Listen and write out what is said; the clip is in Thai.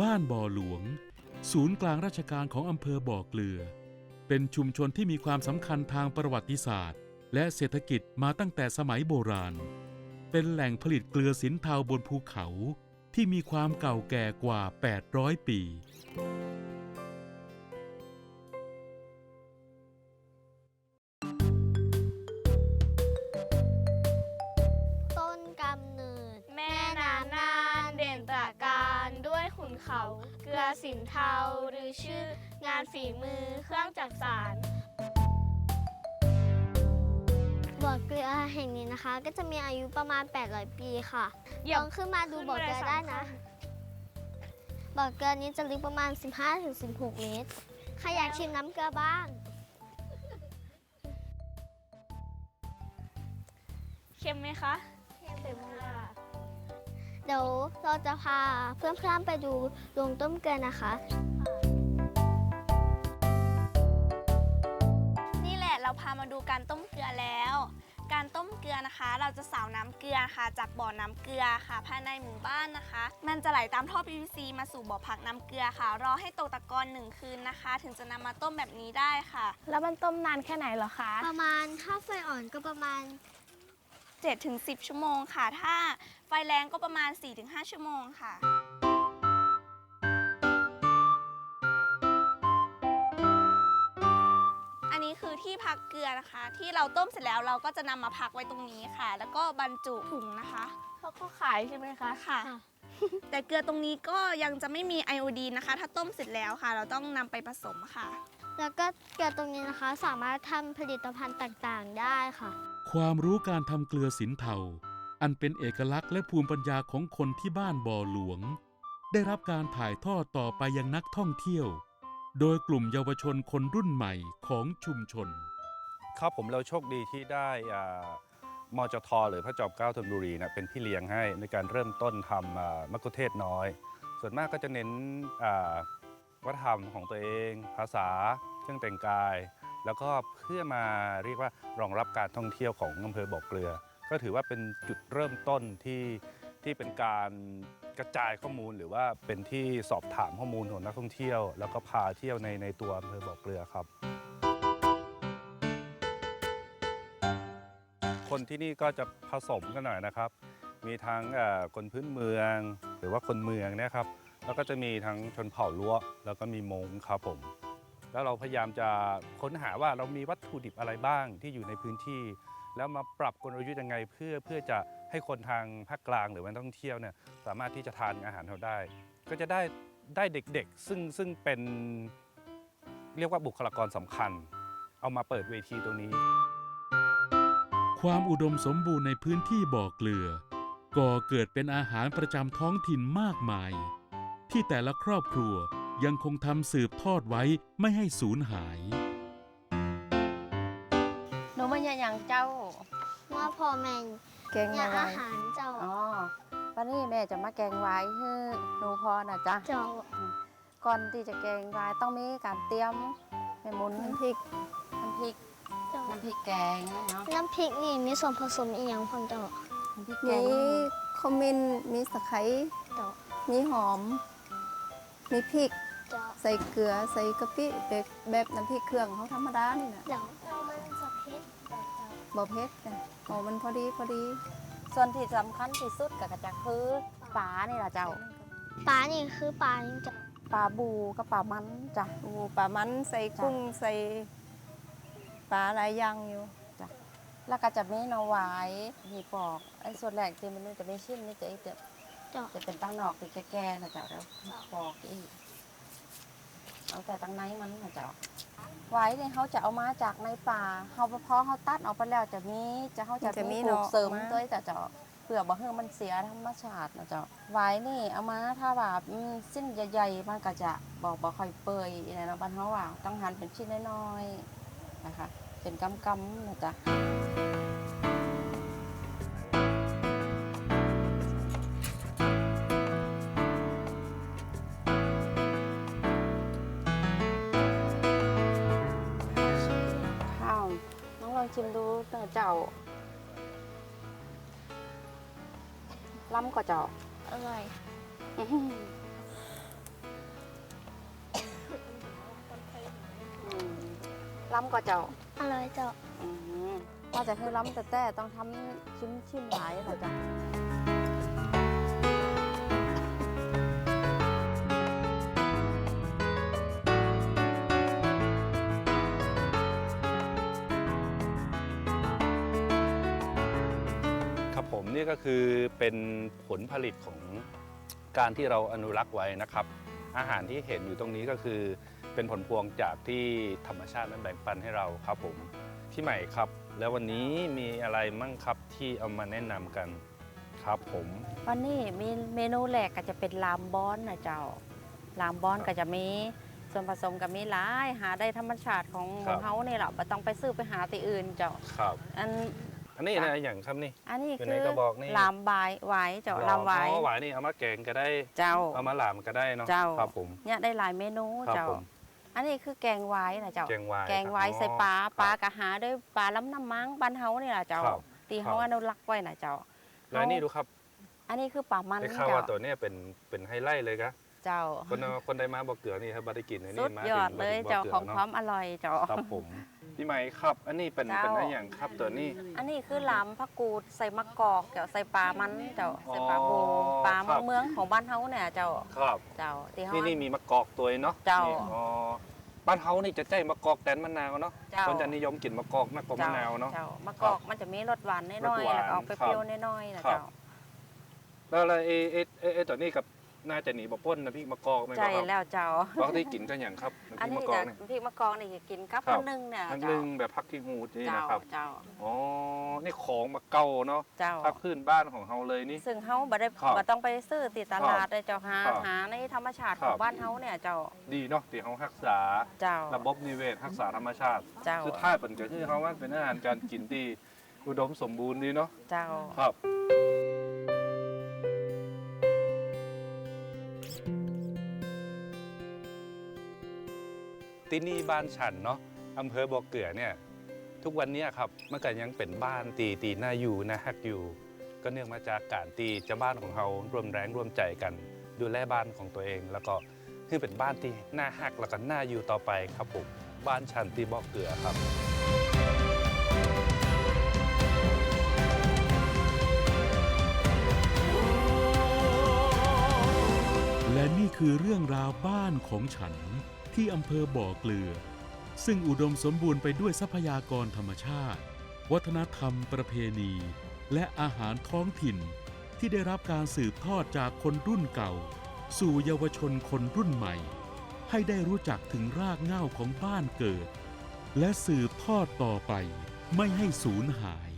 บ้านบ่อหลวง ศูนย์กลางราชการของอำเภอบ่อเกลือ เป็นชุมชนที่มีความสำคัญทางประวัติศาสตร์ และเศรษฐกิจมาตั้งแต่สมัยโบราณ เป็นแหล่งผลิตเกลือสินเทาบนภูเขาที่มีความเก่าแก่กว่า 800 ปี เขาเกลือสินเทาหรือชื่องานฝีมือเครื่องจักสานบ่อเกลือแห่งนี้นะคะ ก็จะมีอายุประมาณ 800 ปีค่ะเหยียลบองขึ้นมาดูบ่อเกลือได้นะบ่อเกลือนี้จะลึกประมาณ 15-16 เมตรใครอยากชิมน้ำเกลือบ้างเค็มไหมคะเค็มค่ะ เดี๋ยวเราจะพาเพื่อนๆไปดูโรงต้มเกลือนะคะ นี่แหละเราพามาดูการต้มเกลือแล้ว การต้มเกลือนะคะ เราจะสาวน้ำเกลือค่ะ จากบ่อน้ำเกลือค่ะภายในหมู่บ้านนะคะ มันจะไหลตามท่อ PVC มาสู่บ่อพักน้ำเกลือค่ะ รอให้ตกตะกอนหนึ่งคืนนะคะ ถึงจะนำมาต้มแบบนี้ได้ค่ะ แล้วมันต้มนานแค่ไหนเหรอคะ ประมาณถ้าไฟอ่อนก็ประมาณ 7-10 ชั่วโมงค่ะ ถ้าไฟแรงก็ประมาณ 4-5 ชั่วโมงค่ะอันนี้คือที่พักเกลือนะคะ ที่เราต้มเสร็จแล้วเราก็จะนำมาพักไว้ตรงนี้ค่ะ แล้วก็บรรจุถุงนะคะเขาก็ขายใช่ไหมคะค่ะค่ะ แต่เกลือตรงนี้ก็ยังจะไม่มีไอโอดีนนะคะ ถ้าต้มเสร็จแล้วค่ะ เราต้องนำไปผสมค่ะ แล้วก็เกลือตรงนี้นะคะ สามารถทำผลิตภัณฑ์ต่างๆได้ค่ะ ความรู้การทำเกลือสินเทา อันเป็นเอกลักษณ์และภูมิปัญญาของคนที่บ้านบ่อหลวง ได้รับการถ่ายทอดต่อไปยังนักท่องเที่ยว โดยกลุ่มเยาวชนคนรุ่นใหม่ของชุมชน ครับผมเราโชคดีที่ได้อ่ามจทหรือพระจอมเกล้าธนบุรีนะเป็นพี่เลี้ยงให้ในการเริ่มต้นทำอ่ามะกุเทศน้อย ส่วนมากก็จะเน้นอ่าวัฒนธรรมของตัวเอง ภาษา เครื่องแต่งกาย แล้วก็เพื่อมาเรียกว่ารองรับการท่องเที่ยวของอำเภอบ่อเกลือ ก็ถือว่าเป็นจุดเริ่มต้นที่ที่เป็นการกระจายข้อมูลหรือว่าเป็นที่สอบถามข้อมูลของนักท่องเที่ยว แล้วก็พาเที่ยวในในตัวอำเภอบ่อเกลือครับ คนที่นี่ก็จะผสมกันหน่อยนะครับ มีทั้งคนพื้นเมืองหรือว่าคนเมืองนี่ยครับ แล้วก็จะมีทั้งชนเผ่าล้วแล้วก็มีมงครับผม แล้วเราพยายามจะค้นหาว่าเรามีวัตถุดิบอะไรบ้างที่อยู่ในพื้นที่ แล้วมาปรับกลยุทธ์ยังไงเพื่อเพื่อจะให้คนทางภาคกลางหรือว่านักท่องเที่ยวเนี่ยสามารถที่จะทานอาหารเราได้ ก็จะได้ได้เด็กๆ ซึ่งซึ่งเป็นเรียกว่าบุคลากรสำคัญ เอามาเปิดเวทีตรงนี้ ความอุดมสมบูรณ์ในพื้นที่บ่อเกลือ ก่อเกิดเป็นอาหารประจำท้องถิ่นมากมาย ที่แต่ละครอบครัว ยังคงทำสืบทอดไว้ไม่ให้สูญหายหนูมาเนี่ยอย่างเจ้าว่าพ่อแม่แกงเนี่ยไว้อาหารเจ้าอ๋อวันนี้แม่จะมาแกงไว้ให้หนูพอนะจ๊ะเจ้าก่อนที่จะแกงไว้ต้องมีการเตรียมแม่หมุนน้ำพริกน้ำพริกเจ้าน้ำพริกแกงนะเนาะน้ำพริกนี่มีส่วนผสมอีกอย่างพ่อเจ้าน้ำพริกแกมีงขมิ้นมีตะไคร้เจ้ามีหอม มีพริกเจ้า ใส่เกลือใส่กะปิแบบแบบน้ำพริกเครื่องเขาธรรมดานี่นะเจ้าเรามันจะเผ็ดแบบเจ้าบ่เผ็ดนะโอ้มันพอดีพอดีส่วนที่สำคัญที่สุดก็จะคือปลานี่ล่ะเจ้าปลานี่คือปลานี่เจ้าปลาบูกับปลามันจ้ะโอ้ปลามันใส่กุ้งใส่ปลาหลายอย่างอยู่แล้วก็จะมีหนอหวายมีปอกไอ้ส่วนแรกที่มันจะไม่ชิ้นนี่จะจะเจ้าจะเป็นตั้งนอกติแก่ๆนะจ๊ะแล้วปอกอีก เอาแต่ตั้งในมันนะจ๊ะไว้เนี่ยเขาจะเอามาจากในป่าเขาพอเขาตัดออกไปแล้วจะมีจะเขาจะจะมีมีปลูกหน่อเสริมออกมา ด้วยจ้ะจ๊ะเพื่อบ่ให้มันเสียธรรมชาตินะจ๊ะไว้นี่เอามาถ้าแบบอืมสิ้นใหญ่ๆมันก็จะบอกบ่ค่อยเปื่อยนะเนาะบ้านเขาว่าต้องหั่นเป็นชิ้นน้อยๆนะคะ เป็นกำๆนะจ๊ะ ชิมดูเต๋อเจ้าล้ำกว่าเจ้า อร่อยล้ำกว่าเจ้า อร่อยเจ้าว่าแต่คือล้ำแต่แต่ต้องทำชิมชิมนหลายค่ะจ้ะ นี่ก็คือเป็นผลผลิตของการที่เราอนุรักษ์ไว้นะครับ อาหารที่เห็นอยู่ตรงนี้ก็คือ เป็นผลพวงจากที่ธรรมชาตินั้นแบ่งปันให้เราครับผมพี่ใหม่ครับ แล้ววันนี้มีอะไรมั่งครับที่เอามาแนะนำกันครับผมวันนี้มีเมนูแรกก็จะเป็นลามบอนนะเจ้าลามบอนก็จะมีส่วนผสมก็มีหลายหาได้ธรรมชาติของครับเฮานี่แหละไม่ต้องไปซื้อไปหาที่อื่นเจ้าครับอันอั นนี้นะอย่างครับนี่อันนี้เป็นคืในอกระบอกนี่ลามบายหวายเจ้าลามหวายอ๋อหวายนี่เอามาแกงก็ได้เจ้าเอามาหลามก็ได้เนาะเจ้าครับผมเนี่ยได้หลายเมนูครับเจ้าผมอันนี้คือแกงหวายนะเจ้าแกงหวายแกงหวายครับใส่ปลาอ๋อปลากะหาด้วยปลาล้ำน้ำมังบ้านเฮานี่แหละเจ้าครับตีเฮาครับอนุรักษ์ไว้นะเจ้าแล้วนี่ดูครับ อันนี้คือปลามันได้ข่าวเจ้าว่าตัวเนี้ยเป็นเป็นไฮไลท์เลยกะ เจ้าคนเอาคนได้มาบอกเกลือนี่ครับบาได้กินอันสุนี้ดมายอดเลยเจ้าของความเนาะอร่อยเจ้า ครับผมพี่ไหมครับ อันนี้เป็นเจ้า เป็นอะไรอย่างครับตัวนี้ อันนี้คือลำผักกูดใส่มะกอกเจ้าใส่ปลามันเจ้าใส่ปลาโบอ๋อปลาครับเมืองของบ้านเฮาเนี่ยเจ้าครับ เจ้าที่เฮา นี่นี่มีมะกอกตัวเนาะเจ้านี่อ๋อบ้านเฮานี่จะใจมะกอกแตนมะนาวเนาะเจ้า คนจะนิยมกินมะกอกมากกว่ามะนาวเนาะเจ้ามะกอกมันจะมีรสหวานน้รอยสๆหวานแล้วก็ออกไปครับเปรี้ยวน้อยๆนะครับ เจ้า แล้วอะไรเอเอเอเอตัวนี้กับ น่าจะหนีบ่พ้นนะพี่มะกอกไหมใจครับแล้วเจ้า ปกติกินกันอย่างครับน้ำพอันริกนี้มะกอจะกเนี่ย พริกมะกอกนี่จะกินกับครับอันหนึงเนี่ยทั้งเจ้าลึงแบบพักที่หูดนี่เจ้านะครับเจ้าอ๋อนี่ของมาเก่าเนาะเจ้า พักพื้นบ้านของเฮาเลยนี่ ซึ่งเฮาบ่ได้ครับบ่ต้องไปซื้อติดตลาดเลยเจ้าหาครับหาในธรรมชาติครัขอบ งบ้านเฮาเนี่ยเจ้าดีเนาะที่เฮารักษา เจ้าระบบนิเวศรักษาธรรมชาติ เจ้าสุดท้ายเป็นก็คือเขาว่าเป็นอาหารการกินที่อุดมสมบูรณ์ดีเนาะเจ้า ครับ ที่นี่บ้านฉันเนาะอำเภอบ่อเกลือเนี่ยทุกวันนี้ครับมันก็ยังเป็นบ้านตีตีน่าอยู่นะฮักอยู่ ก็เนื่องมาจากการตีเจ้าบ้านของเราร่วมแรงร่วมใจกัน ดูแลบ้านของตัวเอง แล้วก็คือเป็นบ้านที่น่าฮักแล้วก็น่าอยู่ต่อไปครับผมบ้านฉันที่บ่อเกลือครับและนี่คือเรื่องราวบ้านของฉัน ที่อำเภอบ่อเกลือ ซึ่งอุดมสมบูรณ์ไปด้วยทรัพยากรธรรมชาติ วัฒนธรรมประเพณี และอาหารท้องถิ่น ที่ได้รับการสืบทอดจากคนรุ่นเก่า สู่เยาวชนคนรุ่นใหม่ ให้ได้รู้จักถึงรากเหง้าของบ้านเกิด และสืบทอดต่อไปไม่ให้สูญหาย